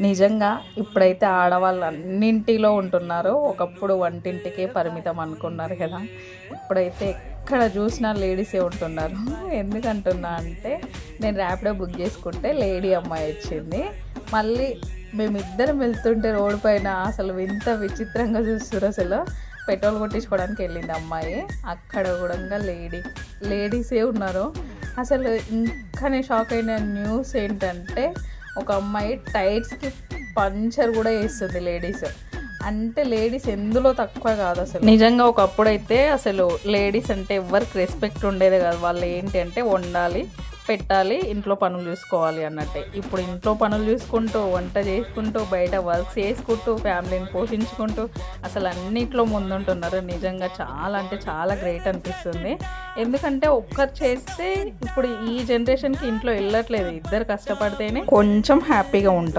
నిజంగా ఇప్పుడైతే ఆడవాళ్ళు అన్నింటిలో ఉంటున్నారు. ఒకప్పుడు వంటింటికే పరిమితం అనుకున్నారు కదా. ఇప్పుడైతే ఎక్కడ చూసినా లేడీసే ఉంటున్నారు. ఎందుకంటున్నా అంటే నేను ర్యాపిడో బుక్ చేసుకుంటే లేడీ అమ్మాయి వచ్చింది. మళ్ళీ మేమిద్దరం వెళ్తుంటే రోడ్డు పైన అసలు వింత విచిత్రంగా చూస్తారు అసలు. పెట్రోల్ కొట్టించుకోవడానికి వెళ్ళింది అమ్మాయి. అక్కడ కూడా లేడీ లేడీసే ఉన్నారు. అసలు ఇంకా నేను షాక్ అయిన న్యూస్ ఏంటంటే ఒక అమ్మాయి టైర్స్కి పంచర్ కూడా వేస్తుంది లేడీస్ అంటే లేడీస్ ఎందులో తక్కువ కాదు అసలు. నిజంగా ఒకప్పుడైతే అసలు లేడీస్ అంటే ఎవరికి రెస్పెక్ట్ ఉండేది కాదు. వాళ్ళు ఏంటి అంటే వండాలి పెట్టాలి ఇంట్లో పనులు చూసుకోవాలి అన్నట్టే. ఇప్పుడు ఇంట్లో పనులు చూసుకుంటూ వంట చేసుకుంటూ బయట వర్క్స్ చేసుకుంటూ ఫ్యామిలీని పోషించుకుంటూ అసలు అన్నిట్లో ముందుంటున్నారు. నిజంగా చాలా అంటే చాలా గ్రేట్ అనిపిస్తుంది. ఎందుకంటే ఒక్కరు చేస్తే ఇప్పుడు ఈ జనరేషన్కి ఇంట్లో వెళ్ళట్లేదు. ఇద్దరు కష్టపడితేనే కొంచెం హ్యాపీగా ఉంటాం.